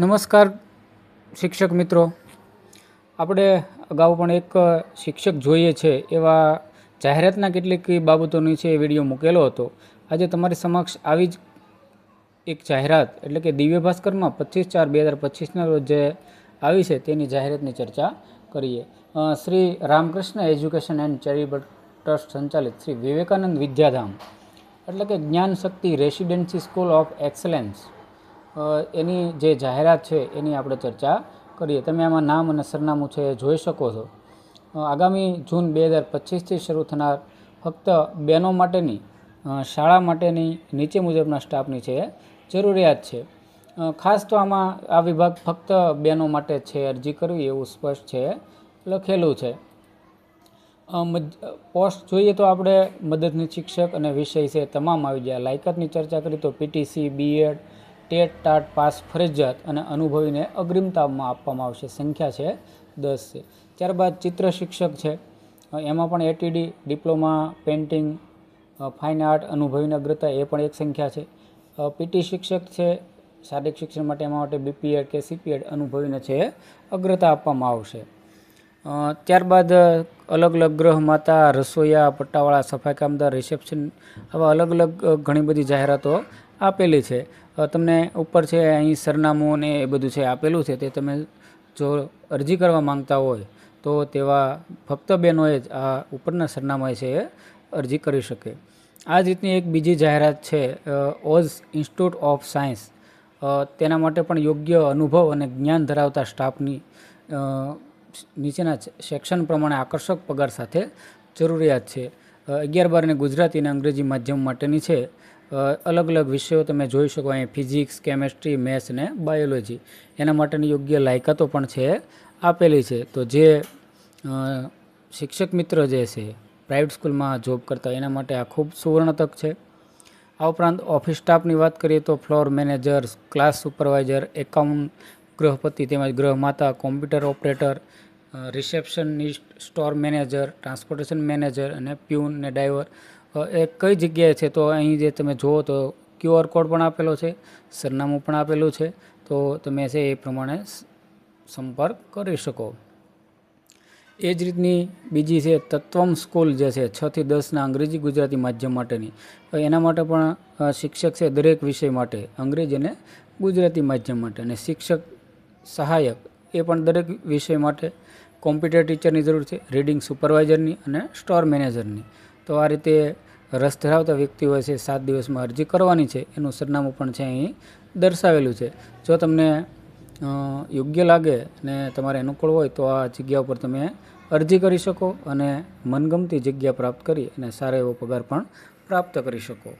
નમસ્કાર, શિક્ષક મિત્રો. આપણે અગાઉ પણ એક શિક્ષક જોઈએ છે, એવા જાહેરાતના કેટલીક બાબતોની છે એ વીડિયો મૂકેલો હતો. આજે તમારી સમક્ષ આવી જ એક જાહેરાત, એટલે કે દિવ્ય ભાસ્કરમાં પચીસ ચાર બે હજાર પચીસના રોજ જે આવી છે તેની જાહેરાતની ચર્ચા કરીએ. Shri Ramakrishna education and charitable trust સંચાલિત શ્રી વિવેકાનંદ વિદ્યાધામ, એટલે કે Gyan Shakti residency school of excellence. એની જે જાહેરાત છે, એની આપણે ચર્ચા કરીએ. તમે આમાં નામ અને સરનામું છે એ જોઈ શકો છો. આગામી જૂન બે હજાર પચીસથી શરૂ થનાર ફક્ત બહેનો માટેની શાળા માટેની નીચે મુજબના સ્ટાફની છે જરૂરિયાત છે. ખાસ તો આમાં આ વિભાગ ફક્ત બહેનો માટે છે, અરજી કરવી એવું સ્પષ્ટ છે, લખેલું છે. પોસ્ટ જોઈએ તો આપણે મદદની શિક્ષક અને વિષય છે તમામ આવી ગયા. લાયકાતની ચર્ચા કરીએ તો PTC B Ed TET, TAT, pass, ફરજિયાત અને અનુભવીને અગ્રિમતામાં આપવામાં આવશે. સંખ્યા છે દસ છે. ત્યારબાદ ચિત્ર શિક્ષક છે. એમાં પણ ATD diploma, painting fine art, અનુભવીને અગ્રતા એ પણ એક સંખ્યા છે. પીટી શિક્ષક છે. શારીરિક શિક્ષણ માટે એમાં માટે બીપીએડ કે સીપીએડ અનુભવીને છે અગ્રતા આપવામાં આવશે. ત્યારબાદ અલગ અલગ ગ્રહ માતા, રસોઈયા, પટ્ટાવાળા, સફાઈ કામદાર, રિસેપ્શન આવા અલગ અલગ ઘણી બધી જાહેરાતો આપેલી છે. તમને ઉપર છે, અહીં સરનામું ને એ બધું છે આપેલું છે, તે તમે જો અરજી કરવા માંગતા હોય, તો તેવા ફક્ત બહેનોએ જ આ ઉપરના સરનામાએ છે એ અરજી કરી શકે. આ જ રીતની એક બીજી જાહેરાત છે ઓઝ ઇન્સ્ટિટ્યૂટ ઓફ સાયન્સ. તેના માટે પણ યોગ્ય અનુભવ અને જ્ઞાન ધરાવતા સ્ટાફની નીચેના સેક્શન પ્રમાણે આકર્ષક પગાર સાથે જરૂરિયાત છે. અગિયાર બાર અને ગુજરાતી અને અંગ્રેજી માધ્યમ માટેની છે. અલગ અલગ વિષયો તમે જોઈ શકો. અહીં ફિઝિક્સ, કેમેસ્ટ્રી, મેથ્સ અને બાયોલોજી. એના માટેની યોગ્ય લાયકાતો પણ છે આપેલી છે. તો જે શિક્ષક મિત્ર જે છે પ્રાઇવેટ સ્કૂલમાં જોબ કરતા, એના માટે આ ખૂબ સુવર્ણ તક છે. આ ઉપરાંત ઓફિસ સ્ટાફની વાત કરીએ તો floor manager class supervisor account ગૃહપતિ તેમજ ગૃહમાતા computer operator receptionist store manager transportation manager અને પ્યુન ને ડ્રાઈવર એ કઈ જગ્યાએ છે? તો અહીં જે તમે જુઓ તો ક્યુઆર કોડ પણ આપેલો છે, સરનામું પણ આપેલું છે, તો તમે છે એ પ્રમાણે સંપર્ક કરી શકો. એ જ રીતની બીજી છે તત્વમ સ્કૂલ જે છે છથી દસના અંગ્રેજી ગુજરાતી માધ્યમ માટેની. એના માટે પણ શિક્ષક છે દરેક વિષય માટે, અંગ્રેજી અને ગુજરાતી માધ્યમ માટે. અને શિક્ષક, સહાયક, એ પણ દરેક વિષય માટે. કોમ્પ્યુટર ટીચરની જરૂર છે રીડિંગ સુપરવાઇઝરની અને સ્ટોર મેનેજરની તો આ રીતે રસ ધરાવતા વ્યક્તિઓ છે, સાત દિવસમાં અરજી કરવાની છે, એનું સરનામું પણ છે અહીં દર્શાવેલું છે. જો તમને યોગ્ય લાગે અને તમારે અનુકૂળ હોય તો આ જગ્યા ઉપર તમે અરજી કરી શકો અને મનગમતી જગ્યા પ્રાપ્ત કરી અને સારો એવો પગાર પણ પ્રાપ્ત કરી શકો.